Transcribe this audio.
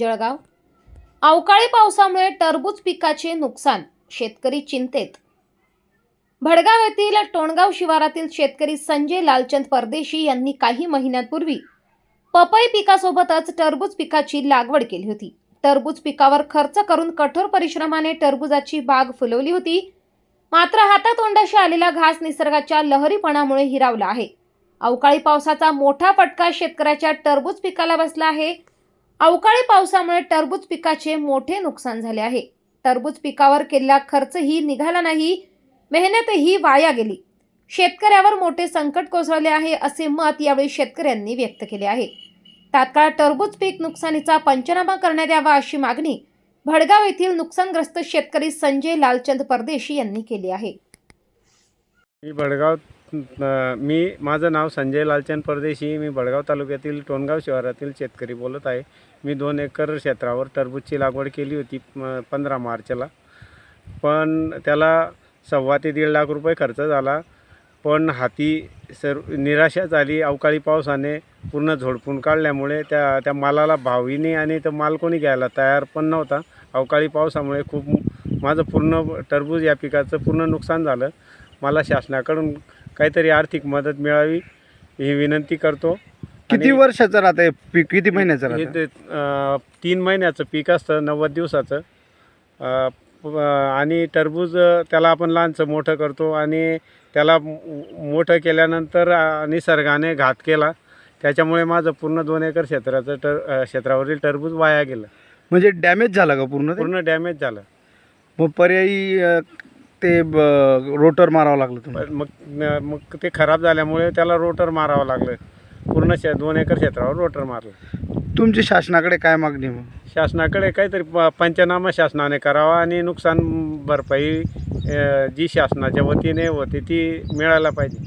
जळगाव. अवकाळी पावसामुळे टरबूज पिकाचे नुकसान शेतकरी चिंतेत. भडगाव येथील टोणगाव शिवारातील शेतकरी संजय लालचंद परदेशी यांनी काही महिन्यांपूर्वी पपई पिकासोबतच टरबूज पिकाची लागवड केली होती. टरबूज पिकावर खर्च करून कठोर परिश्रमाने टरबूजाची बाग फुलवली होती. मात्र हातातोंडाशी आलेला घास निसर्गाच्या लहरीपणामुळे हिरावला आहे. अवकाळी पावसाचा मोठा फटका शेतकऱ्याच्या टरबूज पिकाला बसला आहे. अवकाळी पावसामुळे टरबूज पिकाचे मोठे नुकसान झाले आहे. टरबूज पिकावर केलेला खर्चही निघाला नाही. मेहनतही वाया गेली. शेतकऱ्यावर मोठे संकट कोसळले आहे असे मत यावेळी शेतकऱ्यांनी व्यक्त केले आहे. तात्काळ टरबूज पीक नुकसानीचा पंचनामा करण्यात यावा अशी मागणी भडगाव येथील नुकसानग्रस्त शेतकरी संजय लालचंद परदेशी यांनी केली आहे. मी बडगाव मी माझं नाव संजय लालचंद परदेशी मी बडगाव तालुक्यातील टोणगाव शहरातील शेतकरी बोलत आहे. मी दोन एकर क्षेत्रावर टरबूजची लागवड केली होती पंधरा मार्चला. पण त्याला सव्वा ते दीड लाख रुपये खर्च झाला. पण हाती सर्व निराशा झाली अवकाळी पावसाने पूर्ण झोडपून काढल्यामुळे त्या त्या मालाला भावही नाही आणि तो माल कोणी घ्यायला तयार पण नव्हता. अवकाळी पावसामुळे खूप माझं पूर्ण टरबूज या पिकाचं पूर्ण नुकसान झालं. मला शासनाकडून काहीतरी आर्थिक मदत मिळावी ही विनंती करतो. किती वर्षाचं राहतं हे पीक? किती महिन्याचं हे राहतं ते, अं, तीन महिन्याचं पीक असतं नव्वद दिवसाचं. अं, प- आणि टरबूज अं, त्याला आपण लहानचं मोठं करतो आणि त्याला मो- मोठं केल्यानंतर अं, निसर्गाने घात केला. त्याच्यामुळे माझं पूर्ण दोन एकर क्षेत्राचं टर अं, क्षेत्रावरील टरबूज वाया गेलं. म्हणजे डॅमेज झाला का पूर्ण ते? पूर्ण डॅमेज झालं. मग पर्यायी अं, ते ब- रोटर मारावं लागलं तुम्हाला पण मग मग ते खराब झाल्यामुळे त्याला रोटर मारावं लागलं. पूर्ण शे दोन एकर क्षेत्रावर रोटर मारलं. तुमची शासनाकडे काय मागणी मग? शासनाकडे काहीतरी प पंचनामा शासनाने करावा आणि नुकसान भरपाई अ, जी शासनाच्या वतीने होते ती मिळायला पाहिजे.